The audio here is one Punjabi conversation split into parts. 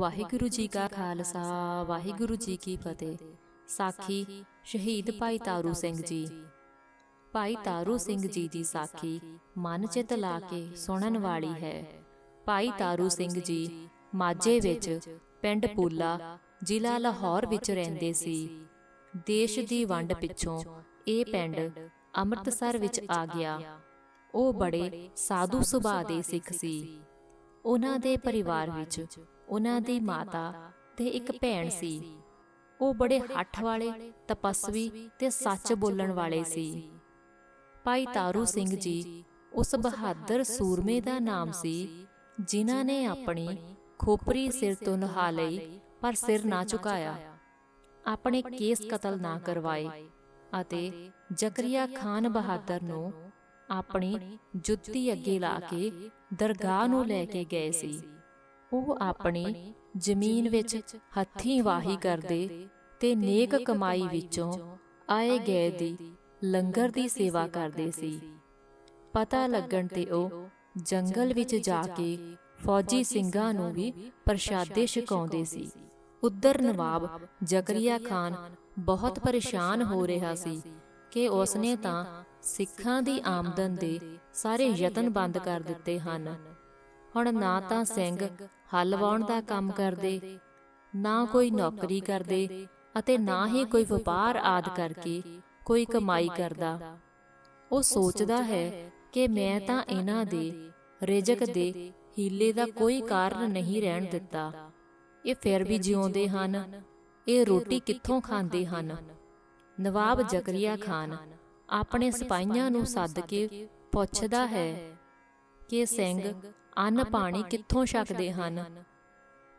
ਵਾਹਿਗੁਰੂ ਜੀ ਕਾ ਖਾਲਸਾ, ਵਾਹਿਗੁਰੂ ਜੀ ਕੀ ਫਤਿਹ। ਸਾਖੀ ਸ਼ਹੀਦ ਭਾਈ ਤਾਰੂ ਸਿੰਘ ਜੀ। ਭਾਈ ਤਾਰੂ ਸਿੰਘ ਜੀ ਦੀ ਸਾਖੀ ਮਨ ਚਿਤ ਲਾ ਕੇ ਸੁਣਨ ਵਾਲੀ ਹੈ। ਭਾਈ ਤਾਰੂ ਸਿੰਘ ਜੀ ਮਾਝੇ ਵਿੱਚ ਪਿੰਡ ਪੂਲਾ, ਜ਼ਿਲ੍ਹਾ ਲਾਹੌਰ ਵਿੱਚ ਰਹਿੰਦੇ ਸੀ। ਦੇਸ਼ ਦੀ ਵੰਡ ਪਿੱਛੋਂ ਇਹ ਪਿੰਡ ਅੰਮ੍ਰਿਤਸਰ ਵਿੱਚ ਆ ਗਿਆ। ਉਹ ਬੜੇ ਸਾਧੂ ਸੁਭਾਅ ਦੇ ਸਿੱਖ ਸੀ। ਉਹਨਾਂ ਦੇ ਪਰਿਵਾਰ ਵਿੱਚ ਉਹਨਾਂ ਦੀ ਮਾਤਾ ਤੇ ਇੱਕ ਭੈਣ ਸੀ। ਉਹ ਬੜੇ ਹੱਠ ਵਾਲੇ ਤਪਸਵੀ ਤੇ ਸੱਚ ਬੋਲਣ ਵਾਲੇ ਸੀ। ਭਾਈ ਤਾਰੂ ਸਿੰਘ ਜੀ ਉਸ ਬਹਾਦਰ ਸੂਰਮੇ ਦਾ ਨਾਮ ਸੀ ਜਿਨ੍ਹਾਂ ਨੇ ਆਪਣੀ ਖੋਪਰੀ ਸਿਰ ਤੋਂ ਨਹਾ ਲਈ ਪਰ ਸਿਰ ਨਾ ਝੁਕਾਇਆ। ਆਪਣੇ ਕੇਸ ਕਤਲ ਨਾ ਕਰਵਾਏ ਅਤੇ ਜ਼ਕਰੀਆ ਖਾਨ ਬਹਾਦਰ ਨੂੰ ਆਪਣੀ ਜੁੱਤੀ ਅੱਗੇ ਲਾ ਕੇ ਦਰਗਾਹ ਨੂੰ ਲੈ ਕੇ ਗਏ ਸੀ। ਉਹ ਆਪਣੀ ਜ਼ਮੀਨ ਵਿੱਚ ਹੱਥੀਂ ਵਾਹੀ ਕਰਦੇ ਤੇ ਨੇਕ ਕਮਾਈ ਵਿੱਚੋਂ ਆਏ ਗਏ ਦੀ ਲੰਗਰ ਦੀ ਸੇਵਾ ਕਰਦੇ ਸੀ। ਪਤਾ ਲੱਗਣ ਤੇ ਉਹ ਜੰਗਲ ਵਿੱਚ ਜਾ ਕੇ ਫੌਜੀ ਸਿੰਘਾਂ ਨੂੰ ਵੀ ਪ੍ਰਸ਼ਾਦੇ ਛਕਾਉਂਦੇ ਸੀ। ਉਧਰ ਨਵਾਬ ਜ਼ਕਰੀਆ ਖਾਨ ਬਹੁਤ ਪਰੇਸ਼ਾਨ ਹੋ ਰਿਹਾ ਸੀ ਕਿ ਉਸਨੇ ਤਾਂ ਸਿੱਖਾਂ ਦੀ ਆਮਦਨ ਦੇ ਸਾਰੇ ਯਤਨ ਬੰਦ ਕਰ ਦਿੱਤੇ ਹਨ। ਹੁਣ ਨਾ ਤਾਂ ਸਿੰਘ ਹਲ ਵਾਉਣ ਦਾ ਕੰਮ ਕਰਦੇ ਨਾ ਕੋਈ ਨੌਕਰੀ ਕਰਦੇ ਅਤੇ ਨਾ ਹੀ ਕੋਈ ਵਪਾਰ ਆਦ ਕਰਕੇ ਕੋਈ ਕਮਾਈ ਕਰਦਾ। ਉਹ ਸੋਚਦਾ ਹੈ ਕਿ ਮੈਂ ਤਾਂ ਇਹਨਾਂ ਦੇ ਰਿਜਕ ਦੇ ਹੀਲੇ ਦਾ ਕੋਈ ਕਾਰਨ ਨਹੀਂ ਰਹਿਣ ਦਿੱਤਾ। ਇਹ ਫਿਰ ਵੀ ਜਿਉਂਦੇ ਹਨ। ਇਹ ਰੋਟੀ ਕਿੱਥੋਂ ਖਾਂਦੇ ਹਨ? ਨਵਾਬ ਜ਼ਕਰੀਆ ਖਾਨ ਆਪਣੇ ਸਿਪਾਹੀਆਂ ਨੂੰ ਸੱਦ ਕੇ ਪੁੱਛਦਾ ਹੈ ਕਿ ਸਿੰਘ ਅੰਨ ਪਾਣੀ ਕਿੱਥੋਂ ਛਕਦੇ ਹਨ?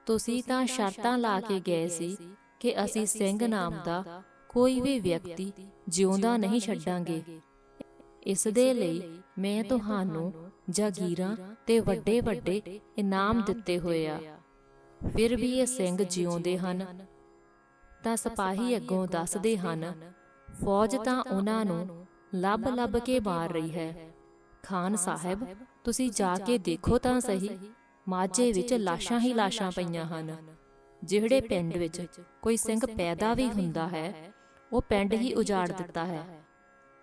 ਤੁਸੀਂ ਤਾਂ ਸ਼ਰਤਾਂ ਲਾ ਕੇ ਗਏ ਸੀ ਕਿ ਅਸੀਂ ਸਿੰਘ ਨਾਮ ਦਾ ਕੋਈ ਵੀ ਵਿਅਕਤੀ ਜਿਉਂਦਾ ਨਹੀਂ ਛੱਡਾਂਗੇ। ਇਸ ਦੇ ਲਈ ਮੈਂ ਤੁਹਾਨੂੰ ਜਾਗੀਰਾਂ ਤੇ ਵੱਡੇ ਵੱਡੇ ਇਨਾਮ ਦਿੱਤੇ ਹੋਏ ਆ। ਫਿਰ ਵੀ ਇਹ ਸਿੰਘ ਜਿਉਂਦੇ ਹਨ। ਤਾਂ ਸਿਪਾਹੀ ਅੱਗੋਂ ਦੱਸਦੇ ਹਨ ਫੌਜ ਤਾਂ ਉਹਨਾਂ ਨੂੰ ਲੱਭ ਲੱਭ ਕੇ ਮਾਰ ਰਹੀ ਹੈ। ਖਾਨ ਸਾਹਿਬ ਤੁਸੀਂ ਜਾ ਕੇ ਦੇਖੋ ਤਾਂ ਸਹੀ। ਮਾਝੇ ਵਿੱਚ ਲਾਸ਼ਾਂ ਹੀ ਲਾਸ਼ਾਂ ਪਈਆਂ ਹਨ। ਜਿਹੜੇ ਪਿੰਡ ਵਿੱਚ ਕੋਈ ਸਿੰਘ ਪੈਦਾ ਵੀ ਹੁੰਦਾ ਹੈ ਉਹ ਪਿੰਡ ਹੀ ਉਜਾੜ ਦਿੱਤਾ ਹੈ।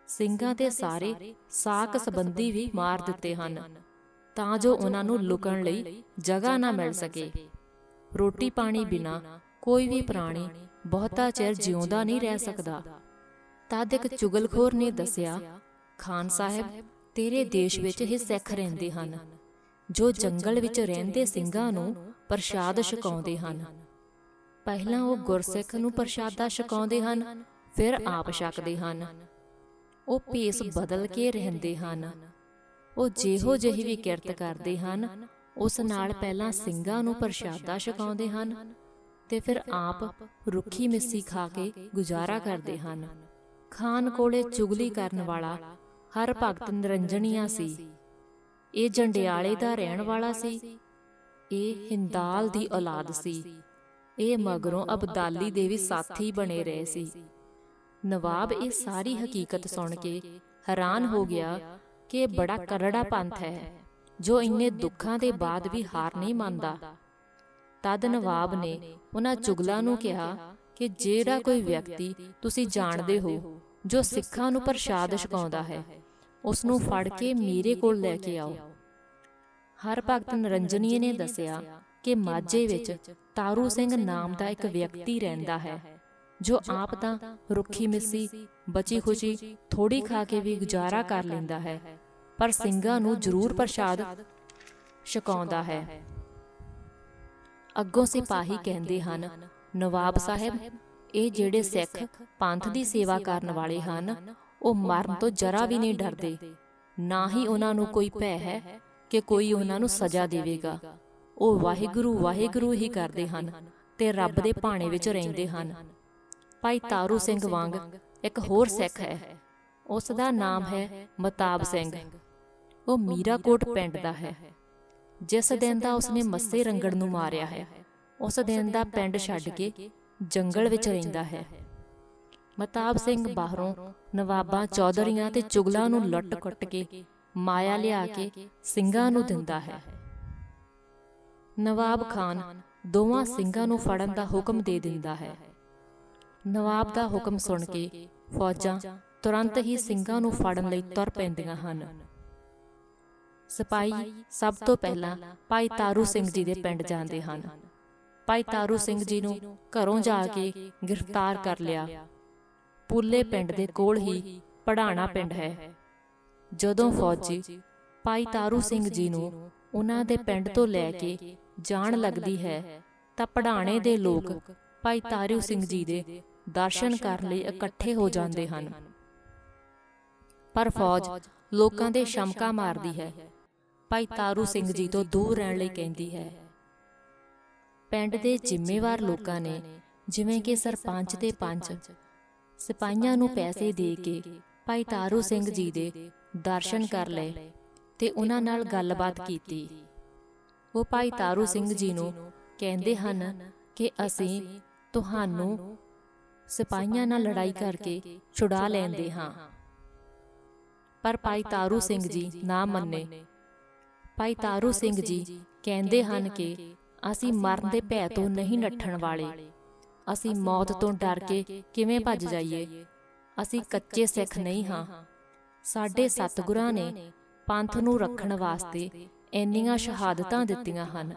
ਸਿੰਘਾਂ ਤੇ ਸਾਰੇ ਸਾਕ ਸੰਬੰਧੀ ਵੀ ਮਾਰ ਦਿੱਤੇ ਹਨ। ਤਾਂ ਜੋ ਉਹਨਾਂ ਨੂੰ ਲੁਕਣ ਲਈ ਜਗ੍ਹਾ ਨਾ ਮਿਲ ਸਕੇ। ਰੋਟੀ ਪਾਣੀ ਬਿਨਾ ਕੋਈ ਵੀ ਪ੍ਰਾਣੀ ਬਹੁਤਾ ਚਿਰ ਜਿਉਂਦਾ ਨਹੀਂ ਰਹਿ ਸਕਦਾ। ਤਦ ਇੱਕ ਚੁਗਲਖੋਰ ਨੇ ਦੱਸਿਆ ਖਾਨ ਸਾਹਿਬ ਤੇਰੇ ਦੇਸ਼ ਵਿੱਚ ਹੀ ਸਿੱਖ ਰਹਿੰਦੇ ਹਨ, ਜੋ ਜੰਗਲ ਵਿੱਚ ਰਹਿੰਦੇ ਸਿੰਘਾਂ ਨੂੰ ਪ੍ਰਸ਼ਾਦ ਛਕਾਉਂਦੇ ਹਨ। ਪਹਿਲਾਂ ਉਹ ਗੁਰਸਿੱਖ ਨੂੰ ਪ੍ਰਸ਼ਾਦਾ ਛਕਾਉਂਦੇ ਹਨ, ਫਿਰ ਆਪ ਛਕਦੇ ਹਨ। ਉਹ ਭੇਸ ਬਦਲ ਕੇ ਰਹਿੰਦੇ ਹਨ। ਉਹ ਜਿਹੋ ਜਿਹੀ ਵੀ ਕਿਰਤ ਕਰਦੇ ਹਨ, ਉਸ ਨਾਲ ਪਹਿਲਾਂ ਸਿੰਘਾਂ ਨੂੰ ਪ੍ਰਸ਼ਾਦਾ ਛਕਾਉਂਦੇ ਹਨ, ਤੇ ਫਿਰ ਆਪ ਰੁੱਖੀ ਮਿੱਸੀ ਖਾ ਕੇ ਗੁਜ਼ਾਰਾ ਕਰਦੇ ਹਨ। ਖਾਨ ਕੋਲੇ ਚੁਗਲੀ ਕਰਨ ਵਾਲਾ ਹਰ ਭਗਤ ਨਿਰੰਜਨੀਆ ਸੀ। ਇਹ ਜੰਡਿਆਲੇ ਦਾ ਰਹਿਣ ਵਾਲਾ ਸੀ। ਇਹ ਹਿੰਦਾਲ ਦੀ ਔਲਾਦ ਸੀ। ਇਹ ਮਗਰੋਂ ਅਬਦਾਲੀ ਦੇ ਵੀ ਸਾਥੀ ਬਣੇ ਰਹੇ ਸੀ। ਨਵਾਬ ਇਹ ਸਾਰੀ ਹਕੀਕਤ ਸੁਣ ਕੇ ਹੈਰਾਨ ਹੋ ਗਿਆ ਕਿ ਇਹ ਬੜਾ ਕਰੜਾ ਪੰਥ ਹੈ ਜੋ ਇੰਨੇ ਦੁੱਖਾਂ ਦੇ ਬਾਅਦ ਵੀ ਹਾਰ ਨਹੀਂ ਮੰਨਦਾ। ਤਦ ਨਵਾਬ ਨੇ ਉਹਨਾਂ ਚੁਗਲਾਂ ਨੂੰ ਕਿਹਾ ਕਿ ਜਿਹੜਾ ਕੋਈ ਵਿਅਕਤੀ ਤੁਸੀਂ ਜਾਣਦੇ ਹੋ ਜੋ ਸਿੱਖਾਂ ਨੂੰ ਪ੍ਰਸ਼ਾਦ ਛਕਾਉਂਦਾ ਹੈ ਉਸ ਨੂੰ ਫੜ ਕੇ ਮੇਰੇ ਕੋਲ ਲੈ ਕੇ ਆਓ। ਹਰ ਭਗਤ ਨਰੰਜਨੀਏ ਨੇ ਦੱਸਿਆ ਕਿ ਮਾਝੇ ਵਿੱਚ ਤਾਰੂ ਸਿੰਘ ਨਾਮ ਦਾ ਇੱਕ ਵਿਅਕਤੀ ਰਹਿੰਦਾ ਹੈ, ਜੋ ਆਪ ਤਾਂ ਰੁੱਖੀ ਮਿੱਸੀ ਬਚੀ ਖੁਸ਼ੀ ਥੋੜੀ ਖਾ ਕੇ ਵੀ ਗੁਜ਼ਾਰਾ ਕਰ ਲੈਂਦਾ ਹੈ, ਪਰ ਸਿੰਘਾਂ ਨੂੰ ਜ਼ਰੂਰ ਪ੍ਰਸ਼ਾਦ ਛਕਾਉਂਦਾ ਹੈ। ਅੱਗੋਂ ਸਿਪਾਹੀ ਕਹਿੰਦੇ ਹਨ, ਨਵਾਬ ਸਾਹਿਬ, ਇਹ ਜਿਹੜੇ ਸਿੱਖ ਪੰਥ ਦੀ ਸੇਵਾ ਕਰਨ ਵਾਲੇ ਹਨ ਉਹ ਮਰਨ ਤੋਂ ਜਰਾ ਵੀ ਨਹੀਂ ਡਰਦੇ। ਨਾ ਹੀ ਉਹਨਾਂ ਨੂੰ ਕੋਈ ਭੈ ਹੈ ਕਿ ਕੋਈ ਉਹਨਾਂ ਨੂੰ ਸਜ਼ਾ ਦੇਵੇਗਾ। ਉਹ ਵਾਹਿਗੁਰੂ ਵਾਹਿਗੁਰੂ ਹੀ ਕਰਦੇ ਹਨ ਤੇ ਰੱਬ ਦੇ ਭਾਣੇ ਵਿੱਚ ਰਹਿੰਦੇ ਹਨ। ਭਾਈ ਤਾਰੂ ਸਿੰਘ ਵਾਂਗ ਇੱਕ ਹੋਰ ਸਿੱਖ ਹੈ। ਉਸ ਦਾ ਨਾਮ ਹੈ ਮਤਾਬ ਸਿੰਘ। ਉਹ ਮੀਰਾਕੋਟ ਪਿੰਡ ਦਾ ਹੈ। ਜਿਸ ਦਿਨ ਦਾ ਉਸਨੇ ਮੱਸੇ ਰੰਗੜ ਨੂੰ ਮਾਰਿਆ ਹੈ। ਉਸ ਦਿਨ ਦਾ ਪਿੰਡ ਛੱਡ ਕੇ ਜੰਗਲ ਵਿੱਚ ਰਹਿੰਦਾ ਹੈ। ਮਤਾਬ ਸਿੰਘ ਬਾਹਰੋਂ ਨਵਾਬਾਂ ਚੌਧਰੀਆਂ ਤੇ ਚੁਗਲਾਂ ਨੂੰ ਲੁੱਟ-ਕੁੱਟ ਕੇ ਮਾਇਆ ਲਿਆ ਕੇ ਸਿੰਘਾਂ ਨੂੰ ਦਿੰਦਾ ਹੈ। ਨਵਾਬ ਖਾਨ ਦੋਵਾਂ ਸਿੰਘਾਂ ਨੂੰ ਫੜਨ ਦਾ ਹੁਕਮ ਦੇ ਦਿੰਦਾ ਹੈ। ਨਵਾਬ ਦਾ ਹੁਕਮ ਸੁਣ ਕੇ ਫੌਜਾਂ ਤੁਰੰਤ ਹੀ ਸਿੰਘਾਂ ਨੂੰ ਫੜਨ ਲਈ ਤੁਰ ਪੈਂਦੀਆਂ ਹਨ। ਸਿਪਾਹੀ ਸਭ ਤੋਂ ਪਹਿਲਾਂ ਭਾਈ ਤਾਰੂ ਸਿੰਘ ਜੀ ਦੇ ਪਿੰਡ ਜਾਂਦੇ ਹਨ। ਭਾਈ ਤਾਰੂ ਸਿੰਘ ਜੀ ਨੂੰ ਘਰੋਂ ਜਾ ਕੇ ਗ੍ਰਿਫਤਾਰ ਕਰ ਲਿਆ। ਪੁੱਲੇ ਪਿੰਡ ਦੇ ਕੋਲ ਹੀ ਪੜਾਣਾ ਪਿੰਡ ਹੈ। ਜਦੋਂ ਫੌਜੀ ਭਾਈ ਤਾਰੂ ਸਿੰਘ ਜੀ ਨੂੰ ਉਹਨਾਂ ਦੇ ਪਿੰਡ ਤੋਂ ਲੈ ਕੇ ਜਾਣ ਲੱਗਦੀ ਹੈ। ਤਾਂ ਪੜਾਣੇ ਦੇ ਲੋਕ ਭਾਈ ਤਾਰੂ ਸਿੰਘ ਜੀ ਦੇ ਦਰਸ਼ਨ ਕਰਨ ਲਈ ਇਕੱਠੇ ਹੋ ਜਾਂਦੇ ਹਨ। ਪਰ ਫੌਜ ਲੋਕਾਂ ਦੇ ਸ਼ਮਕਾ ਮਾਰਦੀ ਹੈ। ਭਾਈ ਤਾਰੂ ਸਿੰਘ ਜੀ ਤੋਂ ਦੂਰ ਰਹਿਣ ਲਈ ਕਹਿੰਦੀ ਹੈ। ਪਿੰਡ ਦੇ ਜ਼ਿੰਮੇਵਾਰ ਲੋਕਾਂ ਨੇ ਜਿਵੇਂ ਕਿ ਸਰਪੰਚ ਤੇ ਪੰਚ ਸਿਪਾਹੀਆਂ ਨੂੰ ਪੈਸੇ ਦੇ ਕੇ ਭਾਈ ਤਾਰੂ ਸਿੰਘ ਜੀ ਦੇ ਦਰਸ਼ਨ ਕਰ ਲਏ ਤੇ ਉਹਨਾਂ ਨਾਲ ਗੱਲਬਾਤ ਕੀਤੀ। ਉਹ ਭਾਈ ਤਾਰੂ ਸਿੰਘ ਜੀ ਨੂੰ ਕਹਿੰਦੇ ਹਨ ਕਿ ਅਸੀਂ ਤੁਹਾਨੂੰ ਸਿਪਾਹੀਆਂ ਨਾਲ ਲੜਾਈ ਕਰਕੇ ਛੁਡਾ ਲੈਂਦੇ ਹਾਂ। ਪਰ ਭਾਈ ਤਾਰੂ ਸਿੰਘ ਜੀ ਨਾ ਮੰਨੇ। ਭਾਈ ਤਾਰੂ ਸਿੰਘ ਜੀ ਕਹਿੰਦੇ ਹਨ ਕਿ ਅਸੀਂ ਮਰਨ ਦੇ ਭੈ ਤੋਂ ਨਹੀਂ ਨੱਠਣ ਵਾਲੇ। ਅਸੀਂ ਮੌਤ ਤੋਂ ਡਰ ਕੇ ਕਿਵੇਂ ਭੱਜ ਜਾਈਏ? ਅਸੀਂ ਕੱਚੇ ਸਿੱਖ ਨਹੀਂ ਹਾਂ। ਸਾਡੇ ਸਤਿਗੁਰਾਂ ਨੇ ਪੰਥ ਨੂੰ ਰੱਖਣ ਵਾਸਤੇ ਇੰਨੀਆਂ ਸ਼ਹਾਦਤਾਂ ਦਿੱਤੀਆਂ ਹਨ।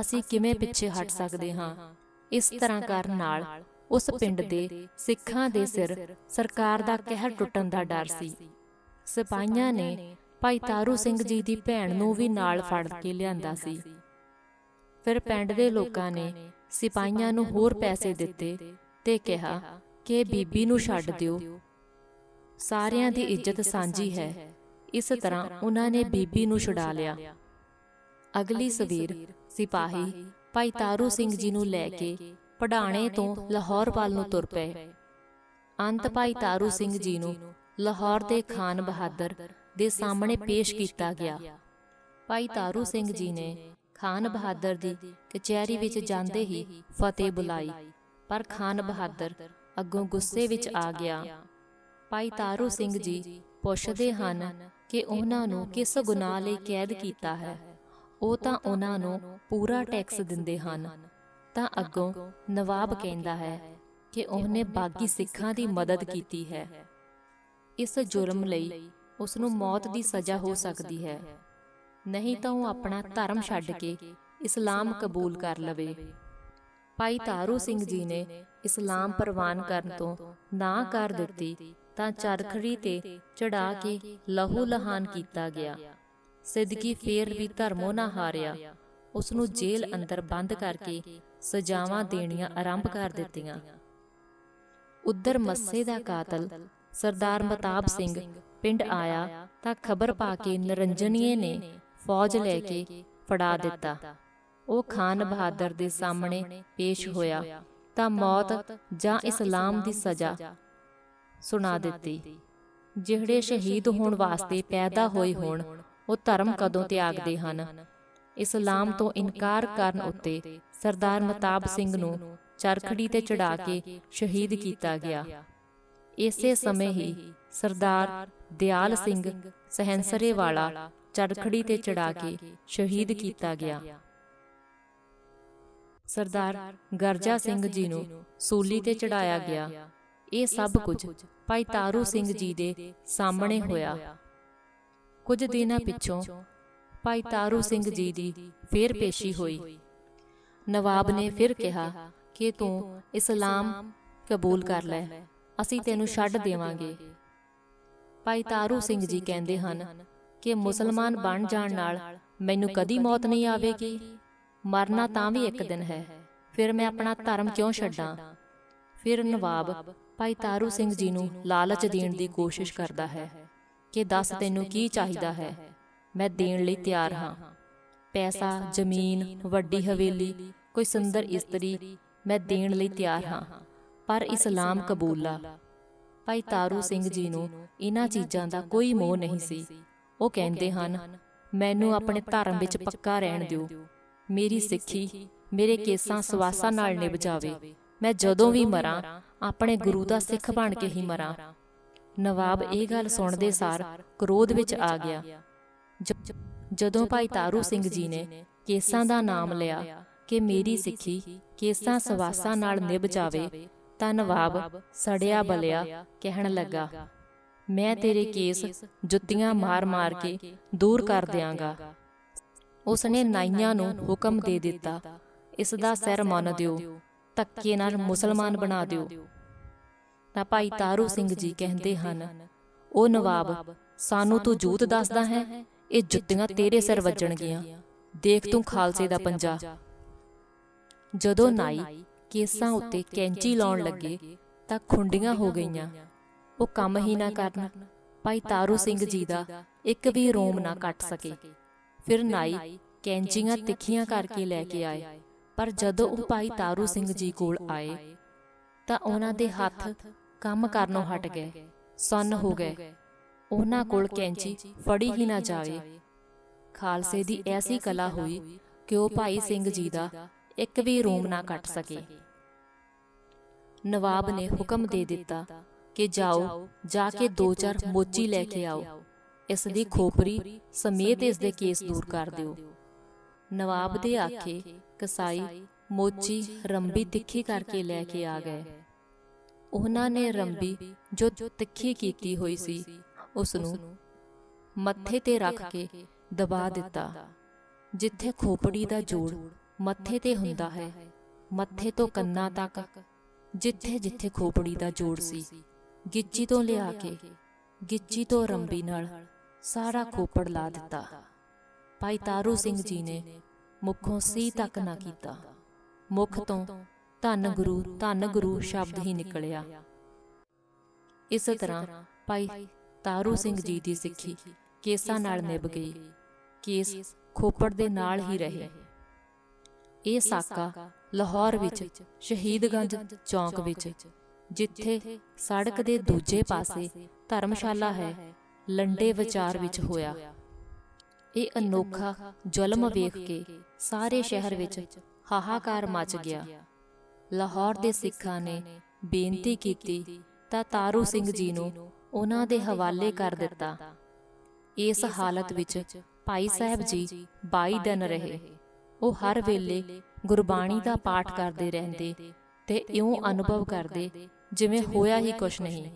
ਅਸੀਂ ਕਿਵੇਂ ਪਿੱਛੇ ਹਟ ਸਕਦੇ ਹਾਂ? ਇਸ ਤਰ੍ਹਾਂ ਕਰਨ ਨਾਲ ਉਸ ਪਿੰਡ ਦੇ ਸਿੱਖਾਂ ਦੇ ਸਿਰ ਸਰਕਾਰ ਦਾ ਕਹਿਰ ਟੁੱਟਣ ਦਾ ਡਰ ਸੀ। ਸਿਪਾਹੀਆਂ ਨੇ ਭਾਈ ਤਾਰੂ ਸਿੰਘ ਜੀ ਦੀ ਭੈਣ ਨੂੰ ਵੀ ਨਾਲ ਫੜ ਕੇ ਲਿਆਂਦਾ ਸੀ। ਫਿਰ ਪਿੰਡ ਦੇ ਲੋਕਾਂ ਨੇ ਸਿਪਾਹੀਆਂ ਨੂੰ ਹੋਰ ਪੈਸੇ ਦਿੱਤੇ ਤੇ ਕਿਹਾ ਕਿ ਬੀਬੀ ਨੂੰ ਛੱਡ ਦਿਓ। ਸਾਰਿਆਂ ਦੀ ਇੱਜ਼ਤ ਸਾਂਝੀ ਹੈ। ਇਸ ਤਰ੍ਹਾਂ ਉਹਨਾਂ ਨੇ ਬੀਬੀ ਨੂੰ ਛੁਡਾ ਲਿਆ। ਅਗਲੀ ਸਵੇਰ ਸਿਪਾਹੀ ਭਾਈ ਤਾਰੂ ਸਿੰਘ ਜੀ ਨੂੰ ਲੈ ਕੇ ਪੜਾਣੇ ਤੋਂ ਲਾਹੌਰ ਵੱਲ ਨੂੰ ਤੁਰ ਪਏ। ਅੰਤ ਭਾਈ ਤਾਰੂ ਸਿੰਘ ਜੀ ਨੂੰ ਲਾਹੌਰ ਦੇ ਖਾਨ ਬਹਾਦਰ ਦੇ ਸਾਹਮਣੇ ਪੇਸ਼ ਕੀਤਾ ਗਿਆ। ਭਾਈ ਤਾਰੂ ਸਿੰਘ ਜੀ ਨੇ ਖਾਨ ਬਹਾਦਰ ਦੀ ਕਚਹਿਰੀ ਵਿੱਚ ਜਾਂਦੇ ਹੀ ਫਤਿਹ ਬੁਲਾਈ। ਪਰ ਖਾਨ ਬਹਾਦਰ ਅੱਗੋਂ ਗੁੱਸੇ ਵਿੱਚ ਆ ਗਿਆ। ਭਾਈ ਤਾਰੂ ਸਿੰਘ ਜੀ ਪੁੱਛਦੇ ਹਨ ਕਿ ਉਹਨਾਂ ਨੂੰ ਕਿਸ ਗੁਨਾਹ ਲਈ ਕੈਦ ਕੀਤਾ ਹੈ? ਉਹ ਤਾਂ ਉਹਨਾਂ ਨੂੰ ਪੂਰਾ ਟੈਕਸ ਦਿੰਦੇ ਹਨ। ਤਾਂ ਅੱਗੋਂ ਨਵਾਬ ਕਹਿੰਦਾ ਹੈ ਕਿ ਉਹਨੇ ਬਾਗੀ ਸਿੱਖਾਂ ਦੀ ਮਦਦ ਕੀਤੀ ਹੈ। ਇਸ ਜੁਰਮ ਲਈ ਉਸ ਨੂੰ ਮੌਤ ਦੀ ਸਜ਼ਾ ਹੋ ਸਕਦੀ ਹੈ। ਨਹੀਂ ਤਾਂ ਉਹ ਆਪਣਾ ਧਰਮ ਛੱਡ ਕੇ ਇਸਲਾਮ ਕਬੂਲ ਕਰ ਲਵੇ। ਭਾਈ ਤਾਰੂ ਸਿੰਘ ਜੀ ਨੇ ਇਸਲਾਮ ਪ੍ਰਵਾਨ ਕਰਨ ਤੋਂ ਨਾ ਕਰ ਦਿੱਤੀ ਤਾਂ ਚਰਖੜੀ ਤੇ ਚੜਾ ਕੇ ਲਹੂ ਲਹਾਨ ਕੀਤਾ ਗਿਆ। ਸਿੱਦਕੀ ਫੇਰ ਵੀ ਧਰਮੋਂ ਨਾ ਹਾਰਿਆ। ਉਸ ਨੂੰ ਜੇਲ੍ਹ ਅੰਦਰ ਬੰਦ ਕਰਕੇ ਸਜ਼ਾਵਾਂ ਦੇਣੀਆਂ ਆਰੰਭ ਕਰ ਦਿੱਤੀਆਂ। ਉੱਧਰ ਮੱਸੇ ਦਾ ਕਾਤਲ ਸਰਦਾਰ ਮਤਾਬ ਸਿੰਘ ਪਿੰਡ ਆਇਆ ਤਾਂ ਖਬਰ ਪਾ ਕੇ ਨਰੰਜਨੀਏ ਨੇ ਫੌਜ ਲੈ ਕੇ ਫੜਾ ਦਿੱਤਾ। ਉਹ ਖਾਨ ਬਹਾਦਰ ਦੇ ਸਾਹਮਣੇ ਪੇਸ਼ ਹੋਇਆ। ਤਾਂ ਮੌਤ ਜਾਂ ਇਸਲਾਮ ਦੀ ਸਜ਼ਾ ਸੁਣਾ ਦਿੱਤੀ। ਜਿਹੜੇ ਸ਼ਹੀਦ ਹੋਣ ਵਾਸਤੇ ਪੈਦਾ ਹੋਏ ਹੋਣ ਉਹ ਧਰਮ ਕਦੋਂ ਤਿਆਗਦੇ ਹਨ? ਇਸਲਾਮ ਤੋਂ ਇਨਕਾਰ ਕਰਨ ਉੱਤੇ ਸਰਦਾਰ ਮਤਾਬ ਸਿੰਘ ਨੂੰ ਚਰਖੜੀ ਤੇ ਚੜਾ ਕੇ ਸ਼ਹੀਦ ਕੀਤਾ ਗਿਆ। ਇਸੇ ਸਮੇਂ ਹੀ ਸਰਦਾਰ ਦਿਆਲ ਸਿੰਘ ਸਹੰਸਰੇ ਵਾਲਾ ਚਰਖੜੀ ਤੇ ਚੜਾ ਕੇ ਸ਼ਹੀਦ ਕੀਤਾ ਗਿਆ। ਸਰਦਾਰ ਗਰਜਾ ਸਿੰਘ ਜੀ ਨੂੰ ਸੂਲੀ ਤੇ ਚੜਾਇਆ ਗਿਆ। ਇਹ ਸਭ ਕੁਝ ਭਾਈ ਤਾਰੂ ਸਿੰਘ ਜੀ ਦੇ ਸਾਹਮਣੇ ਹੋਇਆ। ਕੁਝ ਦਿਨਾਂ ਪਿੱਛੋਂ ਭਾਈ ਤਾਰੂ ਸਿੰਘ ਜੀ ਦੀ ਫੇਰ ਪੇਸ਼ੀ ਹੋਈ। ਨਵਾਬ ਨੇ ਫਿਰ ਕਿਹਾ ਕਿ ਤੂੰ ਇਸਲਾਮ ਕਬੂਲ ਕਰ ਲੈ। ਅਸੀਂ ਤੈਨੂੰ ਛੱਡ ਦੇਵਾਂਗੇ। ਭਾਈ ਤਾਰੂ ਸਿੰਘ ਜੀ ਕਹਿੰਦੇ ਹਨ ਕਿ ਮੁਸਲਮਾਨ ਬਣ ਜਾਣ ਨਾਲ ਮੈਨੂੰ ਕਦੀ ਮੌਤ ਨਹੀਂ ਆਵੇਗੀ। ਮਰਨਾ ਤਾਂ ਵੀ ਇੱਕ ਦਿਨ ਹੈ। ਫਿਰ ਮੈਂ ਆਪਣਾ ਧਰਮ ਕਿਉਂ ਛੱਡਾਂ? ਫਿਰ ਨਵਾਬ ਭਾਈ ਤਾਰੂ ਸਿੰਘ ਜੀ ਨੂੰ ਲਾਲਚ ਦੇਣ ਦੀ ਕੋਸ਼ਿਸ਼ ਕਰਦਾ ਹੈ ਕਿ ਦੱਸ ਤੈਨੂੰ ਕੀ ਚਾਹੀਦਾ ਹੈ। ਮੈਂ ਦੇਣ ਲਈ ਤਿਆਰ ਹਾਂ। ਪੈਸਾ, ਜ਼ਮੀਨ, ਵੱਡੀ ਹਵੇਲੀ, ਕੋਈ ਸੁੰਦਰ ਇਸਤਰੀ ਮੈਂ ਦੇਣ ਲਈ ਤਿਆਰ ਹਾਂ। ਪਰ ਇਸਲਾਮ ਕਬੂਲਾ। ਭਾਈ ਤਾਰੂ ਸਿੰਘ ਜੀ ਨੂੰ ਇਹਨਾਂ ਚੀਜ਼ਾਂ ਦਾ ਕੋਈ ਮੋਹ ਨਹੀਂ ਸੀ। ਉਹ ਕਹਿੰਦੇ ਹਨ ਮੈਨੂੰ ਆਪਣੇ ਧਰਮ ਵਿੱਚ ਪੱਕਾ ਰਹਿਣ ਦਿਓ। ਮੇਰੀ ਸਿੱਖੀ ਮੇਰੇ ਕੇਸਾਂ ਸਵਾਸਾਂ ਨਾਲ ਨਿਭ ਜਾਵੇ। ਮੈਂ ਜਦੋਂ ਵੀ ਮਰਾਂ ਆਪਣੇ ਗੁਰੂ ਦਾ ਸਿੱਖ ਬਣ ਕੇ ਹੀ ਮਰਾਂ। ਨਵਾਬ ਇਹ ਗੱਲ ਸੁਣਦੇ ਸਾਰ ਕ੍ਰੋਧ ਵਿੱਚ ਆ ਗਿਆ। ਜਦੋਂ ਭਾਈ ਤਾਰੂ ਸਿੰਘ ਜੀ ਨੇ ਕੇਸਾਂ ਦਾ ਨਾਮ ਲਿਆ ਕਿ ਮੇਰੀ ਸਿੱਖੀ ਕੇਸਾਂ ਸਵਾਸਾਂ ਨਾਲ ਨਿਭ ਜਾਵੇ ਤਾਂ ਨਵਾਬ ਸੜਿਆ ਬਲਿਆ ਕਹਿਣ ਲੱਗਾ ਮੈਂ ਤੇਰੇ ਕੇਸ ਜੁੱਤੀਆਂ ਮਾਰ-ਮਾਰ ਕੇ ਦੂਰ ਕਰ ਦਿਆਂਗਾ। ਉਸਨੇ ਨਾਈਆਂ ਨੂੰ ਹੁਕਮ ਦੇ ਦਿੱਤਾ। ਇਸ ਦਾ ਸਿਰ ਮੰਨ ਦਿਓ। ਧੱਕੇ ਨਾਲ ਮੁਸਲਮਾਨ ਬਣਾ ਦਿਓ। ਤਾਂ ਭਾਈ ਤਾਰੂ ਸਿੰਘ ਜੀ ਕਹਿੰਦੇ ਹਨ ਉਹ ਨਵਾਬ ਸਾਨੂੰ ਤੂੰ ਜੂਤ ਦੱਸਦਾ ਹੈ? ਇਹ ਜੁੱਤੀਆਂ ਤੇਰੇ ਸਿਰ ਵੱਜਣਗੀਆਂ। ਦੇਖ ਤੂੰ ਖਾਲਸੇ ਦਾ ਪੰਜਾ। ਜਦੋਂ ਨਾਈ ਕੇਸਾਂ ਉੱਤੇ ਕੈਂਚੀ ਲਾਉਣ ਲੱਗੇ ਤਾਂ ਖੁੰਡੀਆਂ ਹੋ ਗਈਆਂ। ਉਹ ਕੰਮ ਹੀ ਨਾ ਕਰਨ। ਭਾਈ ਤਾਰੂ ਸਿੰਘ ਜੀ ਦਾ ਇੱਕ ਵੀ ਰੋਮ ਨਾ ਕੱਟ ਸਕੇ। ਫਿਰ ਨਾਈ ਕੈਂਚੀਆਂ ਤਿੱਖੀਆਂ ਕਰਕੇ ਲੈ ਕੇ ਆਏ। ਪਰ ਜਦੋਂ ਉਹ ਭਾਈ ਤਾਰੂ ਸਿੰਘ ਜੀ ਕੋਲ ਆਏ ਤਾਂ ਉਹਨਾਂ ਦੇ ਹੱਥ ਕੰਮ ਕਰਨੋਂ ਹਟ ਗਏ। ਸੰਨ ਹੋ ਗਏ। ਉਹਨਾਂ ਕੋਲ ਕੈਂਚੀ ਫੜੀ ਹੀ ਨਾ ਜਾਵੇ ਖਾਲਸੇ ਦੀ ਐਸੀ ਕਲਾ ਹੋਈ ਕਿ ਉਹ ਭਾਈ ਸਿੰਘ ਜੀ ਦਾ ਇੱਕ ਵੀ ਰੋਮ ਨਾ ਕੱਟ ਸਕੇ। ਨਵਾਬ ਨੇ ਹੁਕਮ ਦੇ ਦਿੱਤਾ। ਕਿ ਜਾਓ ਜਾ ਕੇ ਦੋ ਚਾਰ ਮੋਚੀ ਲੈ ਕੇ ਆਓ। ਇਸ ਦੀ ਖੋਪਰੀ ਸਮੇਤ ਇਸ ਦੇ ਕੇਸ ਦੂਰ ਕਰ ਦਿਓ। ਨਵਾਬ ਦੇ ਆਖੇ ਕਸਾਈ ਮੋਚੀ ਰੰਬੀ ਤਿੱਖੀ ਕਰਕੇ ਲੈ ਕੇ ਆ ਗਏ। ਉਹਨਾਂ ਨੇ ਰੰਬੀ ਜੋ ਤਿੱਖੀ ਕੀਤੀ ਹੋਈ ਸੀ ਉਸ ਨੂੰ ਮੱਥੇ ਤੇ ਰੱਖ ਕੇ ਦਬਾ ਦਿੱਤਾ। ਜਿੱਥੇ ਖੋਪੜੀ ਦਾ ਜੋੜ ਮੱਥੇ ਤੇ ਹੁੰਦਾ ਹੈ ਮੱਥੇ ਤੋਂ ਕੰਨਾਂ ਤੱਕ ਜਿੱਥੇ ਜਿੱਥੇ ਖੋਪੜੀ ਦਾ ਜੋੜ ਸੀ ਗਿੱਚੀ ਤੋਂ ਲਿਆ ਕੇ, ਗਿੱਚੀ ਤੋਂ ਰੰਬੀ ਨਾਲ ਸਾਰਾ ਖੋਪੜ ਲਾ ਦਿੱਤਾ। ਭਾਈ ਤਾਰੂ ਸਿੰਘ ਜੀ ਨੇ ਮੁਖੋਂ ਸੀ ਤੱਕ ਨਾ ਕੀਤਾ। ਮੁਖ ਤੋਂ ਧੰਨ ਗੁਰੂ ਧੰਨ ਗੁਰੂ ਸ਼ਬਦ ਹੀ ਨਿਕਲਿਆ। ਇਸ ਤਰ੍ਹਾਂ ਭਾਈ ਤਾਰੂ ਸਿੰਘ ਜੀ ਦੀ ਸਿੱਖੀ ਕੇਸਾਂ ਨਾਲ ਨਿਭ ਗਈ। ਕੇਸ ਖੋਪੜ ਦੇ ਨਾਲ ਹੀ ਰਹੇ। ਇਹ ਸਾਕਾ ਲਾਹੌਰ ਵਿੱਚ ਸ਼ਹੀਦਗੰਜ ਚੌਂਕ ਵਿੱਚ ਜਿੱਥੇ ਸੜਕ ਦੇ ਦੂਜੇ ਪਾਸੇ ਧਰਮਸ਼ਾਲਾ ਹੈ ਲੰਡੇ ਵਿਚਾਰ ਵਿੱਚ ਹੋਇਆ। ਇਹ ਅਨੋਖਾ ਜ਼ੁਲਮ ਵੇਖ ਕੇ ਸਾਰੇ ਸ਼ਹਿਰ ਵਿੱਚ ਹਾਹਾਕਾਰ ਮਚ ਗਿਆ। ਲਾਹੌਰ ਦੇ ਸਿੱਖਾਂ ਨੇ ਬੇਨਤੀ ਕੀਤੀ ਤਾਂ ਤਾਰੂ ਸਿੰਘ ਜੀ ਨੂੰ ਉਹਨਾਂ ਦੇ ਹਵਾਲੇ ਕਰ ਦਿੱਤਾ। ਇਸ ਹਾਲਤ ਵਿੱਚ ਭਾਈ ਸਾਹਿਬ ਜੀ 22 ਦਿਨ ਰਹੇ। ਉਹ ਹਰ ਵੇਲੇ ਗੁਰਬਾਣੀ ਦਾ ਪਾਠ ਕਰਦੇ ਰਹਿੰਦੇ ਤੇ ਇਉਂ ਅਨੁਭਵ ਕਰਦੇ ਜਿਵੇਂ ਹੋਇਆ ਹੀ ਕੁਛ ਨਹੀਂ।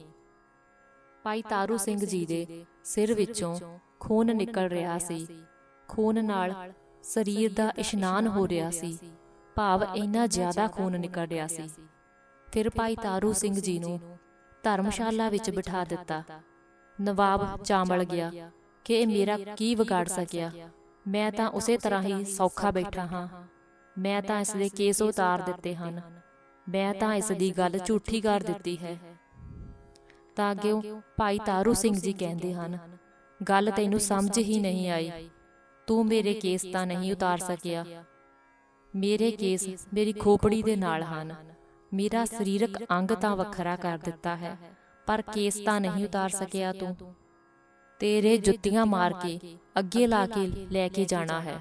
ਭਾਈ ਤਾਰੂ ਸਿੰਘ ਜੀ ਦੇ ਸਿਰ ਵਿੱਚੋਂ ਖੂਨ ਨਿਕਲ ਰਿਹਾ ਸੀ। ਖੂਨ ਨਾਲ ਸਰੀਰ ਦਾ ਇਸ਼ਨਾਨ ਹੋ ਰਿਹਾ ਸੀ। ਭਾਵ ਇੰਨਾ ਜ਼ਿਆਦਾ ਖੂਨ ਨਿਕਲ ਰਿਹਾ ਸੀ। ਫਿਰ ਭਾਈ ਤਾਰੂ ਸਿੰਘ ਜੀ ਨੂੰ ਧਰਮਸ਼ਾਲਾ ਵਿੱਚ ਬਿਠਾ ਦਿੱਤਾ। ਨਵਾਬ ਚਾਮਲ ਗਿਆ ਕਿ ਇਹ ਮੇਰਾ ਕੀ ਵਿਗਾੜ ਸਕਿਆ? ਮੈਂ ਤਾਂ ਉਸੇ ਤਰ੍ਹਾਂ ਹੀ ਸੌਖਾ ਬੈਠਾ ਹਾਂ। ਮੈਂ ਤਾਂ ਇਸ ਦੇ ਕੇਸ ਉਤਾਰ ਦਿੱਤੇ ਹਨ। ਮੈਂ ਤਾਂ ਇਸ ਦੀ ਗੱਲ ਝੂਠੀ ਕਰ ਦਿੱਤੀ ਹੈ। ਤਾਂ ਅੱਗੇ ਭਾਈ ਤਾਰੂ ਸਿੰਘ ਜੀ ਕਹਿੰਦੇ ਹਨ ਗੱਲ ਤੈਨੂੰ ਸਮਝ ਹੀ ਨਹੀਂ ਆਈ। ਤੂੰ ਮੇਰੇ ਕੇਸ ਤਾਂ ਨਹੀਂ ਉਤਾਰ ਸਕਿਆ। ਮੇਰੇ ਕੇਸ ਮੇਰੀ ਖੋਪੜੀ ਦੇ ਨਾਲ ਹਨ। ਮੇਰਾ ਸਰੀਰਕ ਅੰਗ ਤਾਂ ਵੱਖਰਾ ਕਰ ਦਿੱਤਾ ਹੈ। ਪਰ ਕੇਸ ਤਾਂ ਨਹੀਂ ਉਤਾਰ ਸਕਿਆ ਤੂੰ। ਤੇਰੇ ਜੁੱਤੀਆਂ ਮਾਰ ਕੇ ਅੱਗੇ ਲਾ ਕੇ ਲੈ ਕੇ ਜਾਣਾ ਹੈ।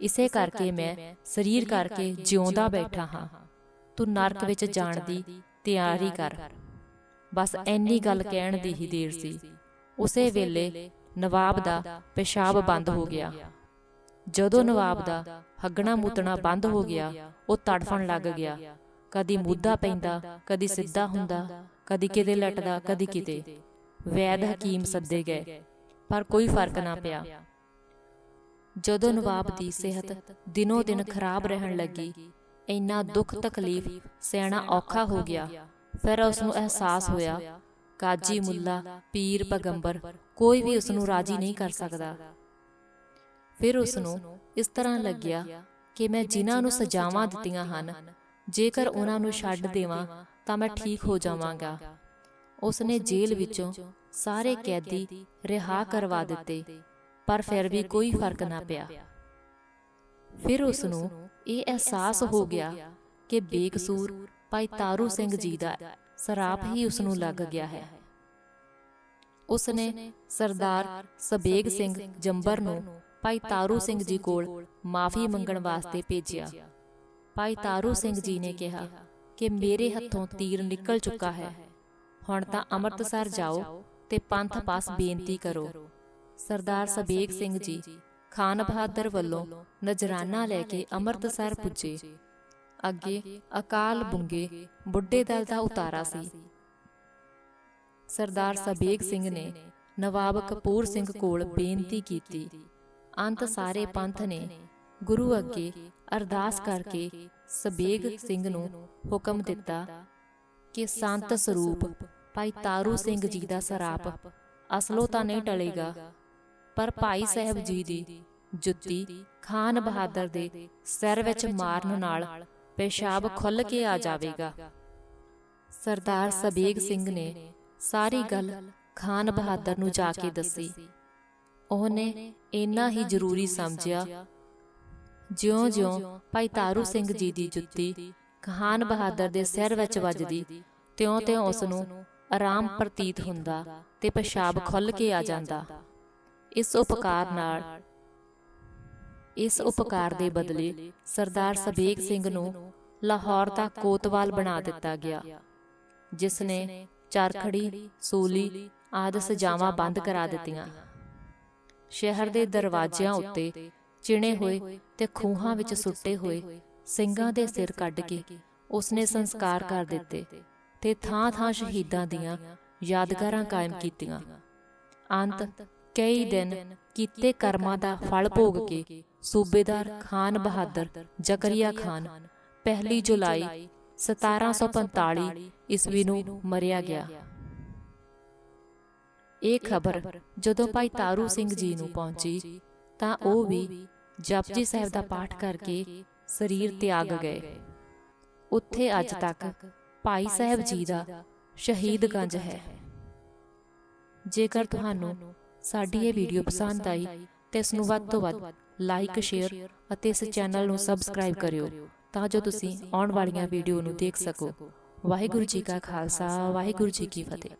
ਇਸੇ ਕਰਕੇ ਮੈਂ ਸਰੀਰ ਕਰਕੇ ਜਿਉਂਦਾ ਬੈਠਾ ਹਾਂ ਤੂੰ ਨਰਕ ਵਿੱਚ ਜਾਣ ਦੀ ਤਿਆਰੀ ਕਰ। ਬਸ ਐਨੀ ਗੱਲ ਕਹਿਣ ਦੀ ਹੀ ਦੇਰ ਸੀ। ਉਸੇ ਵੇਲੇ ਨਵਾਬ ਦਾ ਪਿਸ਼ਾਬ ਬੰਦ ਹੋ ਗਿਆ। ਜਦੋਂ ਨਵਾਬ ਦਾ ਹੱਗਣਾ ਮੂਤਣਾ ਬੰਦ ਹੋ ਗਿਆ ਉਹ ਤੜਫਣ ਲੱਗ ਗਿਆ। ਕਦੀ ਮੁੱਦਾ ਪੈਂਦਾ ਕਦੀ ਸਿੱਧਾ ਹੁੰਦਾ ਕਦੀ ਕਿਤੇ ਲਟਦਾ ਕਦੀ ਕਿਤੇ। ਵੈਦ ਹਕੀਮ ਸੱਦੇ ਗਏ ਪਰ ਕੋਈ ਫ਼ਰਕ ਨਾ ਪਿਆ। ਜਦੋਂ ਨਵਾਬ ਦੀ ਸਿਹਤ ਦਿਨੋ ਦਿਨ ਖਰਾਬ ਰਹਿਣ ਲੱਗੀ ਇੰਨਾ ਦੁੱਖ ਤਕਲੀਫ ਸਹਿਣਾ ਔਖਾ ਹੋ ਗਿਆ। ਫਿਰ ਉਸ ਨੂੰ ਅਹਿਸਾਸ ਹੋਇਆ ਕਾਜੀ ਮੁੱਲਾ ਪੀਰ ਪਗੰਬਰ ਕੋਈ ਵੀ ਉਸ ਨੂੰ ਰਾਜੀ ਨਹੀਂ ਕਰ ਸਕਦਾ। ਫਿਰ ਉਸ ਨੂੰ ਇਸ ਤਰ੍ਹਾਂ ਲੱਗਿਆ ਕਿ ਮੈਂ ਜਿਨ੍ਹਾਂ ਨੂੰ ਸਜ਼ਾਵਾਂ ਦਿੱਤੀਆਂ ਹਨ ਜੇਕਰ ਉਹਨਾਂ ਨੂੰ ਛੱਡ ਦੇਵਾਂ ਤਾਂ ਮੈਂ ਠੀਕ ਹੋ ਜਾਵਾਂਗਾ। ਉਸ ਨੇ ਜੇਲ੍ਹ ਵਿੱਚੋਂ ਸਾਰੇ ਕੈਦੀ ਰਿਹਾ ਕਰਵਾ ਦਿੱਤੇ ਪਰ ਫਿਰ ਵੀ ਕੋਈ ਫ਼ਰਕ ਨਾ ਪਿਆ। ਫਿਰ ਉਸ ਨੂੰ ਇਹ ਅਹਿਸਾਸ ਹੋ ਗਿਆ ਕਿ ਬੇਕਸੂਰ ਭਾਈ ਤਾਰੂ ਸਿੰਘ ਜੀ ਦਾ ਸਰਾਪ ਹੀ ਉਸ ਨੂੰ ਲੱਗ ਗਿਆ ਹੈ। ਉਸ ਨੇ ਸਰਦਾਰ ਸਬੇਗ ਸਿੰਘ ਜੰਬਰ ਨੂੰ ਭਾਈ ਤਾਰੂ ਸਿੰਘ ਜੀ ਕੋਲ ਮਾਫੀ ਮੰਗਣ ਵਾਸਤੇ ਭੇਜਿਆ। ਭਾਈ ਤਾਰੂ ਸਿੰਘ ਜੀ ਨੇ ਕਿਹਾ ਕਿ ਮੇਰੇ ਹੱਥੋਂ ਤੀਰ ਨਿਕਲ ਚੁੱਕਾ ਹੈ। ਹੁਣ ਤਾਂ ਅੰਮ੍ਰਿਤਸਰ ਜਾਓ ਤੇ ਪੰਥ ਪਾਸ ਬੇਨਤੀ ਕਰੋ। ਸਰਦਾਰ ਸਬੇਗ ਸਿੰਘ ਜੀ ਖਾਨ ਬਹਾਦਰ ਵੱਲੋਂ ਨਜਰਾਨਾ ਲੈ ਕੇ ਅੰਮ੍ਰਿਤਸਰ ਪੁੱਜੇ। ਅੱਗੇ ਅਕਾਲ ਬੁੰਗੇ ਬੁੱਢੇ ਦਲ ਦਾ ਉਤਾਰਾ ਸੀ। ਸਰਦਾਰ ਸਬੇਗ ਸਿੰਘ ਨੇ ਨਵਾਬ ਕਪੂਰ ਸਿੰਘ ਕੋਲ ਬੇਨਤੀ ਕੀਤੀ। ਅੰਤ ਸਾਰੇ ਪੰਥ ਨੇ ਗੁਰੂ ਅੱਗੇ ਅਰਦਾਸ ਕਰਕੇ ਸਬੇਗ ਸਿੰਘ ਨੂੰ ਹੁਕਮ ਦਿੱਤਾ ਕਿ ਸੰਤ ਸਰੂਪ ਭਾਈ ਤਾਰੂ ਸਿੰਘ ਜੀ ਦਾ ਸਰਾਪ ਅਸਲੋਂ ਤਾਂ ਨਹੀਂ ਟਲੇਗਾ ਪਰ ਭਾਈ ਸਾਹਿਬ ਜੀ ਦੀ ਜੁੱਤੀ ਖਾਨ ਬਹਾਦਰ ਦੇ ਸਿਰ ਵਿੱਚ ਮਾਰਨ ਨਾਲ ਪਿਸ਼ਾਬ ਖੁੱਲ ਕੇ ਆ ਜਾਵੇਗਾ। ਸਰਦਾਰ ਸਬੇਗ ਸਿੰਘ ਨੇ ਸਾਰੀ ਗੱਲ ਖਾਨ ਬਹਾਦਰ ਨੂੰ ਜਾ ਕੇ ਦੱਸੀ। ਉਹਨੇ ਇੰਨਾ ਹੀ ਜ਼ਰੂਰੀ ਸਮਝਿਆ। ਜਿਉਂ-ਜਿਉਂ ਭਾਈ ਤਾਰੂ ਸਿੰਘ ਜੀ ਦੀ ਜੁੱਤੀ ਖਾਨ ਬਹਾਦਰ ਦੇ ਸਿਰ ਵਿੱਚ ਵੱਜਦੀ। ਤਿਉਂ-ਤਿਉਂ ਉਸ ਨੂੰ ਆਰਾਮ ਪ੍ਰਤੀਤ ਹੁੰਦਾ ਤੇ ਪਿਸ਼ਾਬ ਖੁੱਲ ਕੇ ਆ ਜਾਂਦਾ। ਇਸ ਉਪਕਾਰ ਨਾਲ ਇਸ ਉਪਕਾਰ ਦੇ ਬਦਲੇ ਸਰਦਾਰ ਸਬੇਗ ਸਿੰਘ ਨੂੰ ਲਾਹੌਰ ਦਾ ਕੋਤਵਾਲ ਬਣਾ ਦਿੱਤਾ ਗਿਆ ਜਿਸ ਨੇ ਚਰਖੜੀ ਸੂਲੀ ਆਦਿ ਸਜਾਵਾਂ ਬੰਦ ਕਰਾ ਦਿੱਤੀਆਂ। ਸ਼ਹਿਰ ਦੇ ਦਰਵਾਜ਼ਿਆਂ ਉੱਤੇ ਚਿਣੇ ਹੋਏ ਤੇ ਖੂਹਾਂ ਵਿੱਚ ਸੁੱਟੇ ਹੋਏ ਸਿੰਘਾਂ ਦੇ ਸਿਰ ਕੱਢ ਕੇ ਉਸਨੇ ਸੰਸਕਾਰ ਕਰ ਦਿੱਤੇ ਤੇ ਥਾਂ-ਥਾਂ ਸ਼ਹੀਦਾਂ ਦੀਆਂ ਯਾਦਗਾਰਾਂ ਕਾਇਮ ਕੀਤੀਆਂ। ਅੰਤ ਕਈ ਦਿਨ ਕੀਤੇ ਕਰਮਾਂ ਦਾ ਫਲ ਭੋਗ ਕੇ ਸੂਬੇਦਾਰ ਖਾਨ ਬਹਾਦਰ ਜ਼ਕਰੀਆ ਖਾਨ, ਪਹਿਲੀ ਜੁਲਾਈ 1745 ਈਸਵੀ ਨੂੰ ਮਰਿਆ ਗਿਆ। ਇਹ ਖਬਰ ਜਦੋਂ ਭਾਈ ਤਾਰੂ ਸਿੰਘ ਜੀ ਨੂੰ ਪਹੁੰਚੀ, ਤਾਂ ਉਹ ਵੀ ਜਪਜੀ ਸਾਹਿਬ ਦਾ ਪਾਠ ਕਰਕੇ ਸਰੀਰ ਤਿਆਗ ਗਏ। ਉੱਥੇ ਅੱਜ ਤੱਕ ਭਾਈ ਸਾਹਿਬ ਜੀ ਦਾ ਸ਼ਹੀਦਗੰਜ ਹੈ। ਜੇਕਰ ਤੁਹਾਨੂੰ ਸਾਡੀ ਇਹ ਵੀਡੀਓ ਪਸੰਦ ਆਈ, ਤੇ ਇਸ ਨੂੰ ਵੱਧ ਤੋਂ ਵੱਧ ਲਾਈਕ ਸ਼ੇਅਰ ਅਤੇ ਇਸ ਚੈਨਲ ਨੂੰ ਸਬਸਕ੍ਰਾਈਬ ਕਰਿਓ ਤਾਂ ਜੋ ਤੁਸੀਂ ਆਉਣ ਵਾਲੀਆਂ ਵੀਡੀਓ ਨੂੰ ਦੇਖ ਸਕੋ। ਵਾਹਿਗੁਰੂ ਜੀ ਕਾ ਖਾਲਸਾ ਵਾਹਿਗੁਰੂ ਜੀ ਕੀ ਫਤਿਹ।